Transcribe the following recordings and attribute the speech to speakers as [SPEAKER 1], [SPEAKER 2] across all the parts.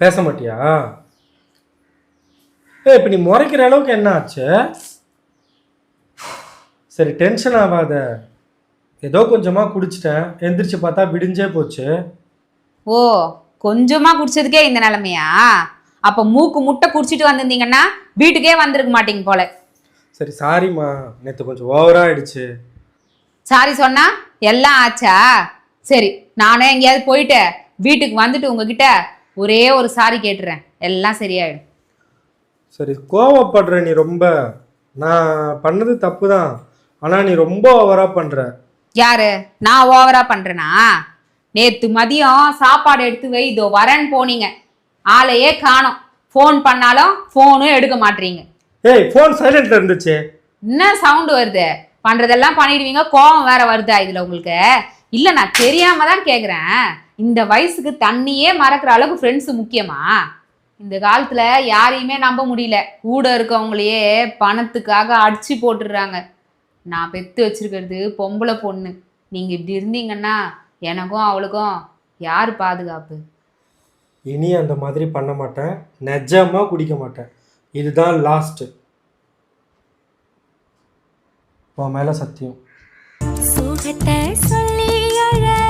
[SPEAKER 1] பேச மாட்டியா? ஏ இப்போ நீ முறைக்கிற அளவுக்கு என்ன ஆச்சு? சரி டென்ஷன் ஆகாத. ஏதோ கொஞ்சமாக குடிச்சிட்டேன். எந்திரிச்சு பார்த்தா விடிஞ்சே போச்சு.
[SPEAKER 2] ஓ கொஞ்சமா குடிச்சதுக்கே இந்த நிலைமையா? அப்ப மூக்கு முட்டை குடிச்சிட்டு வந்திருந்தீங்கன்னா வீட்டுக்கே வந்திருக்க மாட்டீங்க போல.
[SPEAKER 1] சரி சாரிம்மா நேற்று கொஞ்சம் ஓவராக ஆயிடுச்சு.
[SPEAKER 2] சாரி சொன்னா எல்லாம் ஆச்சா? சரி நானே எங்கேயாவது போயிட்டு வீட்டுக்கு வந்துட்டு உங்ககிட்ட ஒரே ஒரு சாரி கேட்டுறேன். எல்லாம் சரியாயிடும்.
[SPEAKER 1] சரி கோவப்படுற நீ ரொம்ப நான் பண்ணது தப்பு தான் ஆனால் நீ ரொம்ப ஓவராக பண்ணுற
[SPEAKER 2] யாரு? நான் ஓவரா பண்றேனா? நேத்து மதியம் சாப்பாடு எடுத்து வை இதோ வரேன்னு போனீங்க. ஆளையே காணோம். ஃபோன் பண்ணாலும் ஃபோனும் எடுக்க மாட்டீங்க.
[SPEAKER 1] ஏய் ஃபோன் சைலண்ட்ல இருந்துச்சு.
[SPEAKER 2] என்ன சவுண்டு வருது? பண்றதெல்லாம் பண்ணிடுவீங்க கோவம் வேற வருதா இதுல உங்களுக்கு? இல்ல நான் தெரியாம தான் கேக்குறேன். இந்த வயசுக்கு தண்ணியே மறக்கிற அளவுக்கு ஃப்ரெண்ட்ஸ் முக்கியமா? இந்த காலத்துல யாரையுமே நம்ப முடியல. கூட இருக்கவங்களையே பணத்துக்காக அடிச்சு போட்டுடுறாங்க. நான் பெத்து வச்சிருக்கிறது பொம்பளை பொண்ணு. நீங்க இப்படி இருந்தீங்கன்னா எனக்கும் அவளுக்கும் யார் பாதுகாப்பு?
[SPEAKER 1] இனி அந்த மாதிரி பண்ண மாட்டேன். நிஜமா குடிக்க மாட்டேன். இதுதான் லாஸ்ட்டு உன் மேலே சத்தியம்.
[SPEAKER 3] சொல்ல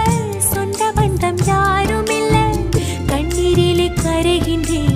[SPEAKER 3] வருகின்றேன்